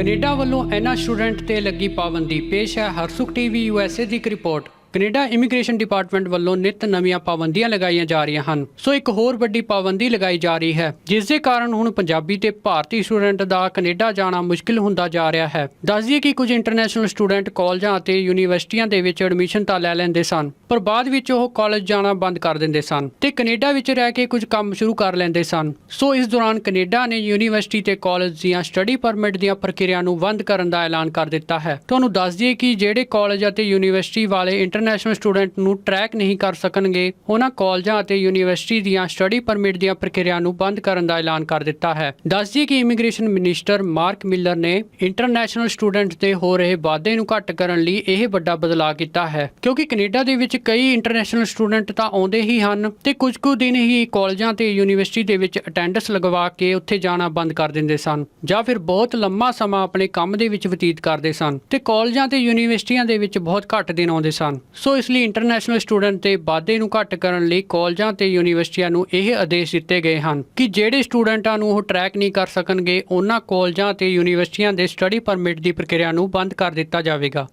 Canada ਵੱਲੋਂ ਇਹਨਾਂ student ਤੇ ਲੱਗੀ ਪਾਬੰਦੀ, ਪੇਸ਼ ਹੈ ਹਰਸੁਖ ਟੀਵੀ ਯੂਐਸਏ ਦੀ ਇੱਕ ਰਿਪੋਰਟ। ਕੈਨੇਡਾ ਇਮੀਗ੍ਰੇਸ਼ਨ ਡਿਪਾਰਟਮੈਂਟ ਵੱਲੋਂ ਨਿਤ ਨਵੀਆਂ ਪਾਬੰਦੀਆਂ ਲਗਾਈਆਂ ਜਾ ਰਹੀਆਂ ਹਨ। ਸੋ ਇੱਕ ਹੋਰ ਵੱਡੀ ਪਾਬੰਦੀ ਲਗਾਈ ਜਾ ਰਹੀ ਹੈ, ਜਿਸ ਦੇ ਕਾਰਨ ਹੁਣ ਪੰਜਾਬੀ ਤੇ ਭਾਰਤੀ ਸਟੂਡੈਂਟ ਦਾ ਕੈਨੇਡਾ ਜਾਣਾ ਮੁਸ਼ਕਿਲ ਹੁੰਦਾ ਜਾ ਰਿਹਾ ਹੈ। ਦੱਸ ਦਈਏ ਕਿ ਕੁਝ ਇੰਟਰਨੈਸ਼ਨਲ ਸਟੂਡੈਂਟ ਕਾਲਜਾਂ ਅਤੇ ਯੂਨੀਵਰਸਿਟੀਆਂ ਦੇ ਵਿੱਚ ਐਡਮਿਸ਼ਨ ਤਾਂ ਲੈ ਲੈਂਦੇ ਸਨ, ਪਰ ਬਾਅਦ ਵਿੱਚ ਉਹ ਕਾਲਜ ਜਾਣਾ ਬੰਦ ਕਰ ਦਿੰਦੇ ਸਨ ਤੇ ਕੈਨੇਡਾ ਵਿੱਚ ਰਹਿ ਕੇ ਕੁਝ ਕੰਮ ਸ਼ੁਰੂ ਕਰ ਲੈਂਦੇ ਸਨ। ਸੋ ਇਸ ਦੌਰਾਨ ਕੈਨੇਡਾ ਨੇ ਯੂਨੀਵਰਸਿਟੀ ਤੇ ਕਾਲਜ ਦੀਆਂ ਸਟੱਡੀ ਪਰਮਿਟ ਦੀਆਂ ਪ੍ਰਕਿਰਿਆ ਨੂੰ ਬੰਦ ਕਰਨ ਦਾ ਐਲਾਨ ਕਰ ਦਿੱਤਾ ਹੈ। ਤੁਹਾਨੂੰ ਦੱਸ ਦਈਏ ਕਿ ਜਿਹੜੇ ਕਾਲਜ ਅਤੇ ਯੂਨੀਵਰਸਿਟੀ ਵਾਲੇ ਇੰਟਰ ਇੰਟਰਨੈਸ਼ਨਲ ਸਟੂਡੈਂਟ ਨੂੰ ਟਰੈਕ ਨਹੀਂ ਕਰ ਸਕਣਗੇ, ਉਹਨਾਂ ਕਾਲਜਾਂ ਅਤੇ ਯੂਨੀਵਰਸਿਟੀ ਦੀਆਂ ਸਟੱਡੀ ਪਰਮਿਟ ਦੀਆਂ ਪ੍ਰਕਿਰਿਆ ਨੂੰ ਬੰਦ ਕਰਨ ਦਾ ਐਲਾਨ ਕਰ ਦਿੱਤਾ ਹੈ। ਦੱਸ ਦਈਏ ਕਿ ਇਮੀਗ੍ਰੇਸ਼ਨ ਮਿਨਿਸਟਰ ਮਾਰਕ ਮਿਲਰ ਨੇ ਇੰਟਰਨੈਸ਼ਨਲ ਸਟੂਡੈਂਟ ਦੇ ਹੋ ਰਹੇ ਵਾਧੇ ਨੂੰ ਘੱਟ ਕਰਨ ਲਈ ਇਹ ਵੱਡਾ ਬਦਲਾਅ ਕੀਤਾ ਹੈ, ਕਿਉਂਕਿ ਕੈਨੇਡਾ ਦੇ ਵਿੱਚ ਕਈ ਇੰਟਰਨੈਸ਼ਨਲ ਸਟੂਡੈਂਟ ਤਾਂ ਆਉਂਦੇ ਹੀ ਹਨ ਤੇ ਕੁਝ ਕੁ ਦਿਨ ਹੀ ਕਾਲਜਾਂ ਤੇ ਯੂਨੀਵਰਸਿਟੀ ਦੇ ਵਿੱਚ ਅਟੈਂਡੈਂਸ ਲਗਵਾ ਕੇ ਉੱਥੇ ਜਾਣਾ ਬੰਦ ਕਰ ਦਿੰਦੇ ਸਨ ਜਾਂ ਫਿਰ ਬਹੁਤ ਲੰਮਾ ਸਮਾਂ ਆਪਣੇ ਕੰਮ ਦੇ ਵਿੱਚ ਬਤੀਤ ਕਰਦੇ ਸਨ ਤੇ ਕਾਲਜਾਂ ਤੇ ਯੂਨੀਵਰਸਿਟੀਆਂ ਦੇ ਵਿੱਚ ਬਹੁਤ ਘੱਟ ਦਿਨ ਆਉਂਦੇ ਸਨ। ਸੋ ਇਸ ਲਈ ਇੰਟਰਨੈਸ਼ਨਲ ਸਟੂਡੈਂਟ ਤੇ ਵਾਧੇ ਨੂੰ ਘੱਟ ਕਰਨ ਲਈ ਕਾਲਜਾਂ ਤੇ ਯੂਨੀਵਰਸਿਟੀਆਂ ਨੂੰ ਇਹ ਆਦੇਸ਼ ਦਿੱਤੇ ਗਏ ਹਨ ਕਿ ਜਿਹੜੇ ਸਟੂਡੈਂਟਾਂ ਨੂੰ ਉਹ ਟਰੈਕ ਨਹੀਂ ਕਰ ਸਕਣਗੇ, ਉਹਨਾਂ ਕਾਲਜਾਂ ਤੇ ਯੂਨੀਵਰਸਿਟੀਆਂ ਦੇ ਸਟੱਡੀ ਪਰਮਿਟ ਦੀ ਪ੍ਰਕਿਰਿਆ ਨੂੰ ਬੰਦ ਕਰ ਦਿੱਤਾ ਜਾਵੇਗਾ।